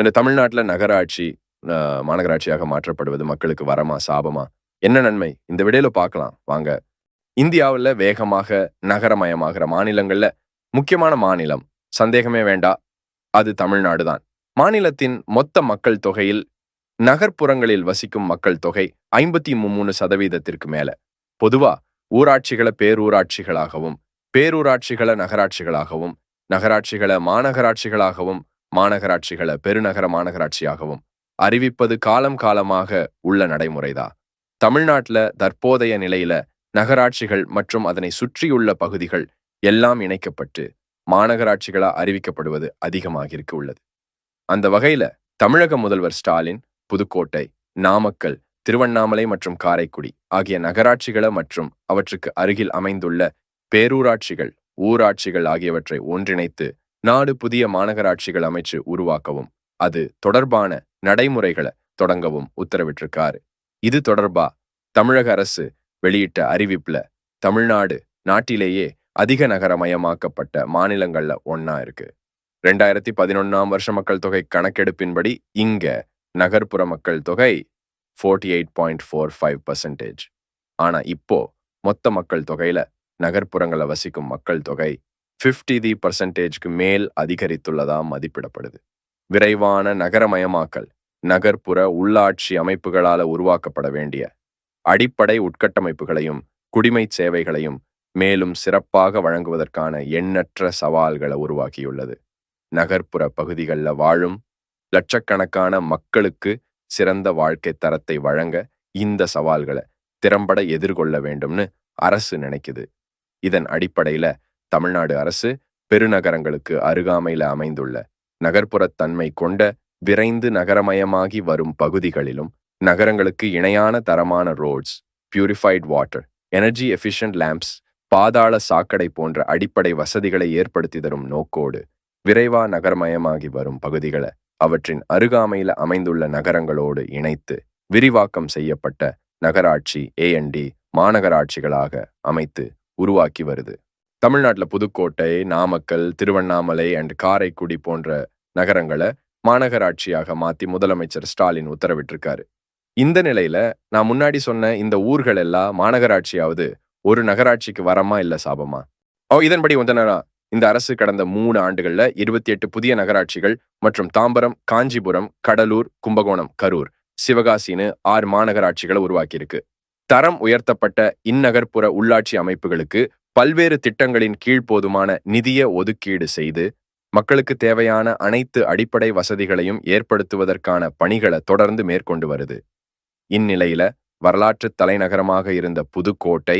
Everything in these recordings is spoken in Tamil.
இந்த தமிழ்நாட்டில் நகராட்சி மாநகராட்சியாக மாற்றப்படுவது மக்களுக்கு வரமா? சாபமா? என்ன நன்மை? இந்த விடையில பார்க்கலாம் வாங்க. இந்தியாவுல வேகமாக நகரமயமாகிற மாநிலங்களில் முக்கியமான மாநிலம் சந்தேகமே வேண்டா அது தமிழ்நாடு தான். மாநிலத்தின் மொத்த மக்கள் தொகையில் நகர்ப்புறங்களில் வசிக்கும் மக்கள் தொகை 53 சதவீதத்திற்கு மேல. பொதுவா ஊராட்சிகள பேரூராட்சிகளாகவும், பேரூராட்சிகள நகராட்சிகளாகவும், நகராட்சிகள மாநகராட்சிகளாகவும், மாநகராட்சிகளை பெருநகர மாநகராட்சியாகவும் அறிவிப்பது காலம் காலமாக உள்ள நடைமுறைதா தமிழ்நாட்டில் தற்போதைய நிலையில நகராட்சிகள் மற்றும் அதனை சுற்றியுள்ள பகுதிகள் எல்லாம் இணைக்கப்பட்டு மாநகராட்சிகளா அறிவிக்கப்படுவது அதிகமாகிருக்கு உள்ளது. அந்த வகையில தமிழக முதல்வர் ஸ்டாலின் புதுக்கோட்டை, நாமக்கல், திருவண்ணாமலை மற்றும் காரைக்குடி ஆகிய நகராட்சிகள மற்றும் அவற்றுக்கு அருகில் அமைந்துள்ள பேரூராட்சிகள், ஊராட்சிகள் ஆகியவற்றை ஒன்றிணைத்து நாடு புதிய மாநகராட்சிகள் அமைச்சு உருவாக்கவும், அது தொடர்பான நடைமுறைகள தொடங்கவும் உத்தரவிட்டிருக்காரு. இது தொடர்பா தமிழக அரசு வெளியிட்ட அறிவிப்புல தமிழ்நாடு நாட்டிலேயே அதிக நகரமயமாக்கப்பட்ட மாநிலங்கள்ல ஒன்னா இருக்கு. 2011ஆம் வருஷ மக்கள் தொகை கணக்கெடுப்பின்படி இங்க நகர்ப்புற மக்கள் தொகை 48.45% ஆனா இப்போ மொத்த மக்கள் தொகையில நகர்ப்புறங்களை வசிக்கும் மக்கள் தொகை 50% மேல் அதிகரித்துள்ளதா மதிப்பிடப்படுது. விரைவான நகரமயமாக்கல் நகர்ப்புற உள்ளாட்சி அமைப்புகளால உருவாக்கப்பட வேண்டிய அடிப்படை உட்கட்டமைப்புகளையும், குடிமை சேவைகளையும் மேலும் சிறப்பாக வழங்குவதற்கான எண்ணற்ற சவால்களை உருவாக்கியுள்ளது. நகர்ப்புற பகுதிகள்ல வாழும் லட்சக்கணக்கான மக்களுக்கு சிறந்த வாழ்க்கை தரத்தை வழங்க இந்த சவால்கள திறம்பட எதிர்கொள்ள வேண்டும்னு அரசு நினைக்குது. இதன் அடிப்படையில தமிழ்நாடு அரசு பெருநகரங்களுக்கு அருகாமையில அமைந்துள்ள நகர்ப்புறத் தன்மை கொண்ட விரைந்து நகரமயமாகி வரும் பகுதிகளிலும் நகரங்களுக்கு இணையான தரமான roads, purified water, energy efficient lamps, பாதாள சாக்கடை போன்ற அடிப்படை வசதிகளை ஏற்படுத்தி தரும் நோக்கோடு விரைவா நகரமயமாகி வரும் பகுதிகள அவற்றின் அருகாமையில அமைந்துள்ள நகரங்களோடு இணைத்து விரிவாக்கம் செய்யப்பட்ட நகராட்சி ஏஎன்டி மாநகராட்சிகளாக அமைத்து உருவாக்கி வருது. தமிழ்நாட்டுல புதுக்கோட்டை, நாமக்கல், திருவண்ணாமலை அண்ட் காரைக்குடி போன்ற நகரங்களை மாநகராட்சியாக மாத்தி முதலமைச்சர் ஸ்டாலின் உத்தரவிட்டிருக்காரு. இந்த நிலையில நான் முன்னாடி சொன்ன இந்த ஊர்கள் எல்லாம் மாநகராட்சியாவது ஒரு நகராட்சிக்கு வரமா இல்ல சாபமா? ஓ இதன்படி வந்தனா இந்த அரசு கடந்த மூணு ஆண்டுகள்ல 28 புதிய நகராட்சிகள் மற்றும் தாம்பரம், காஞ்சிபுரம், கடலூர், கும்பகோணம், கரூர், சிவகாசின்னு ஆறு மாநகராட்சிகளை உருவாக்கியிருக்கு. தரம் உயர்த்தப்பட்ட இந்நகர்ப்புற உள்ளாட்சி அமைப்புகளுக்கு பல்வேறு திட்டங்களின் கீழ் போதுமான நிதிய ஒதுக்கீடு செய்து மக்களுக்கு தேவையான அனைத்து அடிப்படை வசதிகளையும் ஏற்படுத்துவதற்கான பணிகளை தொடர்ந்து மேற்கொண்டு வருது. இந்நிலையில வரலாற்று தலைநகரமாக இருந்த புதுக்கோட்டை,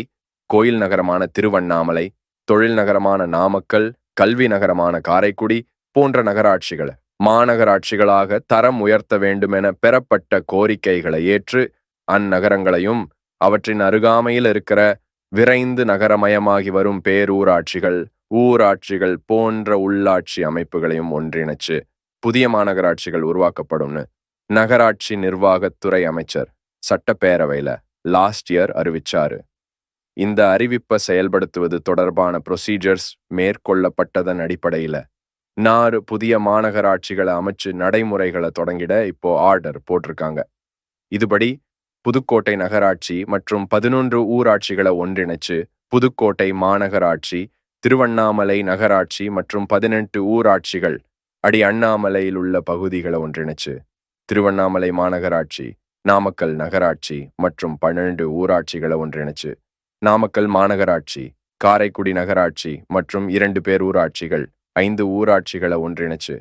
கோயில் நகரமான திருவண்ணாமலை, தொழில் நகரமான நாமக்கல், கல்வி நகரமான காரைக்குடி போன்ற நகராட்சிகளை மாநகராட்சிகளாக தரம் உயர்த்த வேண்டுமென பெறப்பட்ட கோரிக்கைகளை ஏற்று அந்நகரங்களையும் அவற்றின் அருகாமையில் இருக்கிற விரைந்து நகரமயமாகி வரும் பேரூராட்சிகள், ஊராட்சிகள் போன்ற உள்ளாட்சி அமைப்புகளையும் ஒன்றிணைச்சு புதிய மாநகராட்சிகள் உருவாக்கப்படும்னு நகராட்சி நிர்வாகத்துறை அமைச்சர் சட்டப்பேரவையில லாஸ்ட் இயர் அறிவிச்சாரு. இந்த அறிவிப்ப செயல்படுத்துவது தொடர்பான ப்ரொசீஜர்ஸ் மேற்கொள்ளப்பட்டதன் அடிப்படையில நாறு புதிய மாநகராட்சிகளை அமைச்சு நடைமுறைகளை தொடங்கிட இப்போ ஆர்டர் போட்டிருக்காங்க. இதுபடி புதுக்கோட்டை நகராட்சி மற்றும் பதினொன்று ஊராட்சிகளை ஒன்றிணைச்சு புதுக்கோட்டை மாநகராட்சி, திருவண்ணாமலை நகராட்சி மற்றும் 18 ஊராட்சிகள் அடி அண்ணாமலையில் உள்ள பகுதிகளை ஒன்றிணைச்சு. திருவண்ணாமலை மாநகராட்சி, நாமக்கல் நகராட்சி மற்றும் பன்னெண்டு ஊராட்சிகளை ஒன்றிணைச்சு. நாமக்கல் மாநகராட்சி, காரைக்குடி நகராட்சி மற்றும் இரண்டு பேர் ஊராட்சிகள் ஐந்து ஊராட்சிகளை ஒன்றிணைச்சு.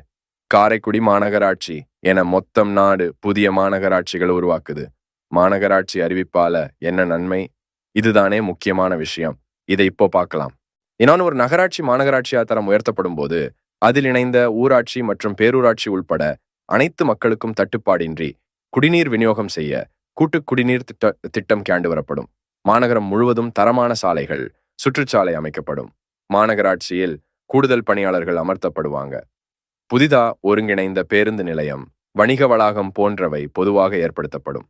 காரைக்குடி மாநகராட்சி என மொத்தம் நாடு புதிய மாநகராட்சிகளை உருவாக்குது. மாநகராட்சி அறிவிப்பால என்ன நன்மை? இதுதானே முக்கியமான விஷயம். இதை இப்போ பார்க்கலாம். இன்னொன்று ஒரு நகராட்சி மாநகராட்சியா தரம் உயர்த்தப்படும் போது அதில் இணைந்த ஊராட்சி மற்றும் பேரூராட்சி உள்பட அனைத்து மக்களுக்கும் தட்டுப்பாடின்றி குடிநீர் விநியோகம் செய்ய கூட்டு குடிநீர் திட்ட திட்டம் கேண்டு வரப்படும். மாநகரம் முழுவதும் தரமான சாலைகள், சுற்றுச்சாலை அமைக்கப்படும். மாநகராட்சியில் கூடுதல் பணியாளர்கள் அமர்த்தப்படுவாங்க. புதிதா ஒருங்கிணைந்த பேருந்து நிலையம், வணிக வளாகம் போன்றவை பொதுவாக ஏற்படுத்தப்படும்.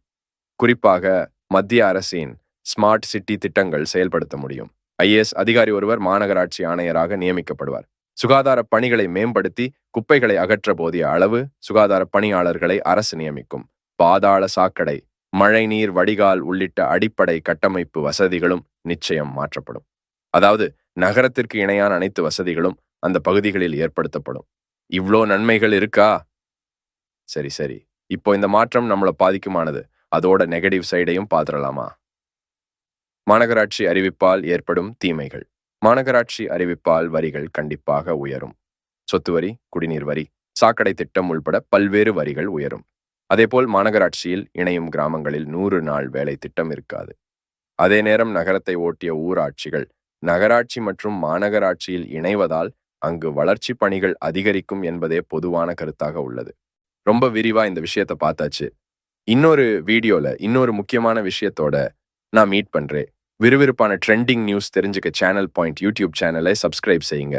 குறிப்பாக மத்திய அரசின் ஸ்மார்ட் சிட்டி திட்டங்கள் செயல்படுத்த முடியும். ஐஏஎஸ் அதிகாரி ஒருவர் மாநகராட்சி ஆணையராக நியமிக்கப்படுவார். சுகாதார பணிகளை மேம்படுத்தி குப்பைகளை அகற்ற போதிய அளவு சுகாதார பணியாளர்களை அரசு நியமிக்கும். பாதாள சாக்கடை மழைநீர் வடிகால் உள்ளிட்ட அடிப்படை கட்டமைப்பு வசதிகளும் நிச்சயம் மாற்றப்படும். அதாவது நகரத்திற்கு இணையான அனைத்து வசதிகளும் அந்த பகுதிகளில் ஏற்படுத்தப்படும். இவ்வளோ நன்மைகள் இருக்கா? சரி சரி. இப்போ இந்த மாற்றம் நம்மளை பாதிக்குமானது? அதோட நெகட்டிவ் சைடையும் பார்த்துடலாமா? மாநகராட்சி அறிவிப்பால் ஏற்படும் தீமைகள். மாநகராட்சி அறிவிப்பால் வரிகள் கண்டிப்பாக உயரும். சொத்து வரி குடிநீர் வரி சாக்கடை திட்டம் உள்பட பல்வேறு வரிகள் உயரும். அதேபோல் மாநகராட்சியில் இணையும் கிராமங்களில் நூறு நாள் வேலை திட்டம் இருக்காது. அதே நேரம் நகரத்தை ஓட்டிய ஊராட்சிகள் நகராட்சி மற்றும் மாநகராட்சியில் இணைவதால் அங்கு வளர்ச்சி பணிகள் அதிகரிக்கும் என்பதே பொதுவான கருத்தாக உள்ளது. ரொம்ப விரிவா இந்த விஷயத்தை பார்த்தாச்சு. இன்னொரு வீடியோல இன்னொரு முக்கியமான விஷயத்தோட நான் மீட் பண்றேன். விறுவிறுப்பான ட்ரெண்டிங் நியூஸ் தெரிஞ்சுக்க சேனல் பாயிண்ட் யூடியூப் சேனலை சப்ஸ்கிரைப் செய்யுங்க.